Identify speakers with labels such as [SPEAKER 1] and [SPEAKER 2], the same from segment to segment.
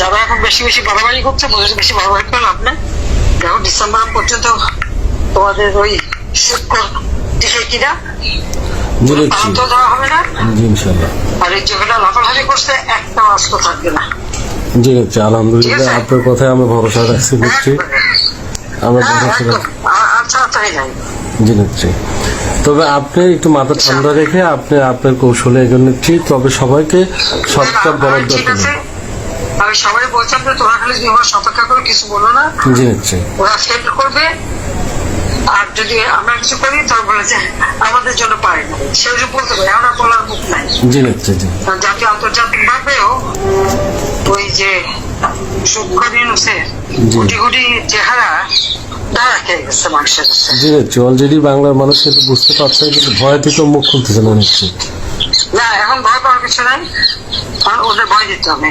[SPEAKER 1] যারা এখন বেশি বেশি বাড়াবাড়ি করছে বেশি বাড়াবাড়ি করে লাভ নেই। দেখো ডিসেম্বর পর্যন্ত তোমাদের ওই শুক্র টিকে কিনা
[SPEAKER 2] জি নিচ্ছি
[SPEAKER 1] তো দেওয়া হবে না।
[SPEAKER 2] জি
[SPEAKER 1] আর এই যেগুলো লাফালাফি করছে একটা অস্ত্র থাকবে না।
[SPEAKER 2] জি নিচ্ছি আলহামদুলিল্লাহ আপনার কথায় আমি ভরসা রাখছি নিচ্ছি আমরা
[SPEAKER 1] হ্যাঁ,
[SPEAKER 2] ভরসা রাখছি।
[SPEAKER 1] আচ্ছা আচ্ছা যাই
[SPEAKER 2] জি নিচ্ছি তবে আপনি একটু মাথা ঠান্ডা রেখে আপনি আপনার কৌশলে এগিয়ে নিচ্ছি তবে সবাইকে সবটা
[SPEAKER 1] না,
[SPEAKER 2] বলার
[SPEAKER 1] আমি সবাই বলছিলাম যে তোমরা খালি দুই মাস অপেক্ষা করে কিছু বলো না।
[SPEAKER 2] জি নিচ্ছি
[SPEAKER 1] ওরা সেট করবে। আর যদি আমরা কিছু করি তবে বলে যে আমাদের জন্য পারে না। সেগুলো বলতে পারি আমরা বলার মুখ নাই।
[SPEAKER 2] জি
[SPEAKER 1] জাতীয় আন্তর্জাতিক ভাবেও ওই যে গুটি গুটি চেহারা
[SPEAKER 2] জি অলরেডি বাংলার মানুষ কিন্তু বুঝতে পারছে কিন্তু ভয় থেকে মুখ খুলতেছে না নিচ্ছি
[SPEAKER 1] না এখন ভয় পাওয়ার কিছু নাই ওদের ভয় দিতে হবে।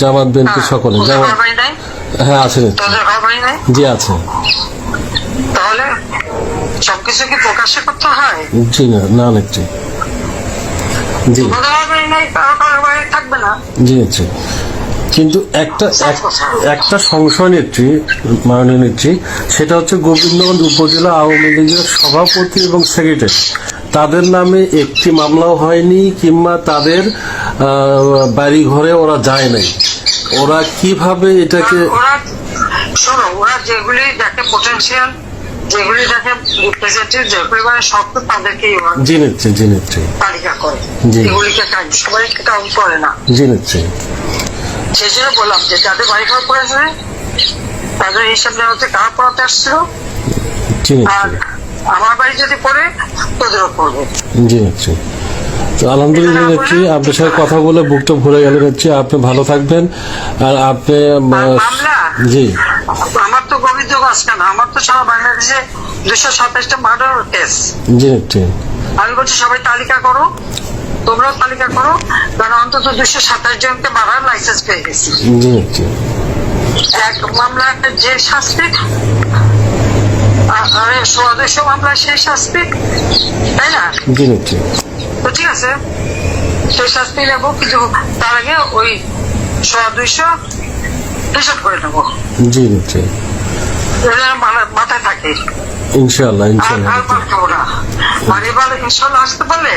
[SPEAKER 2] জামাত বিএনপি সকলে। জামাত হ্যাঁ আছে। জি আছে।
[SPEAKER 1] তাহলে সবকিছু কি প্রকাশ্য করতে হয়?
[SPEAKER 2] জি না না জি।
[SPEAKER 1] থাকবে না।
[SPEAKER 2] জি কিন্তু একটা একটা সংশয় নিচ্ছি মাননীয় নিচ্ছি সেটা হচ্ছে গোবিন্দগঞ্জ উপজেলা আওয়ামী লীগের সভাপতি এবং সেক্রেটারি। তাদের নামে একটি মামলাও হয়নি কিংবা তাদের বাড়ি ঘরে ওরা যায় নাই। ওরা কীভাবে এটাকে
[SPEAKER 1] শোনো ওরা যেগুলি পোটেনশিয়াল যেগুলি রিপ্রেজেন্টেটিভ যেগুলি মানে তাদেরকেই ওরা
[SPEAKER 2] জি নিচ্ছি জি নিচ্ছি
[SPEAKER 1] তালিকা করে।
[SPEAKER 2] জি।
[SPEAKER 1] এগুলিকে কাউন্ট সবাইকে কাউন্ট করে না।
[SPEAKER 2] জি নিচ্ছি
[SPEAKER 1] সেই জন্য বললাম যে যাদের বাড়ি ঘর পড়েছে তাদের হিসাব নেওয়া হচ্ছে কারা পড়াতে আসছিল? আর আমার বাড়ি যদি পড়ে তোদেরও পড়বে।
[SPEAKER 2] জি নিচ্ছি তো আলহামদুলিল্লাহ নিচ্ছি আপনার সাথে কথা বলে বুকটা ভরে গেলে নিচ্ছি আপনি ভালো থাকবেন। আর আপনি জি।
[SPEAKER 1] আমার তো গোবিন্দগঞ্জ কেন? আমার তো সারা বাংলাদেশে দুশো সাতাশটা মার্ডার কেস
[SPEAKER 2] জি নিচ্ছি
[SPEAKER 1] আমি বলছি সবাই তালিকা করো। তোমরাও তালিকা করো কারণ অন্তত দুশো সাতাশ জনকে মারার লাইসেন্স পেয়ে গেছি।
[SPEAKER 2] জি
[SPEAKER 1] এক মামলা একটা যে শাস্তি সোয়া মামলা সেই শাস্তি তাই না?
[SPEAKER 2] জি নিশ্চয়
[SPEAKER 1] তো ঠিক আছে শাস্তি নেব কিন্তু তার আগে ওই সোয়া দুইশো হিসাব করে নেব।
[SPEAKER 2] জি
[SPEAKER 1] মাথা- মাথায় থাকে।
[SPEAKER 2] ইনশাল্লাহ
[SPEAKER 1] আর না। বাড়ি ইনশাল্লাহ আসতে পারলে?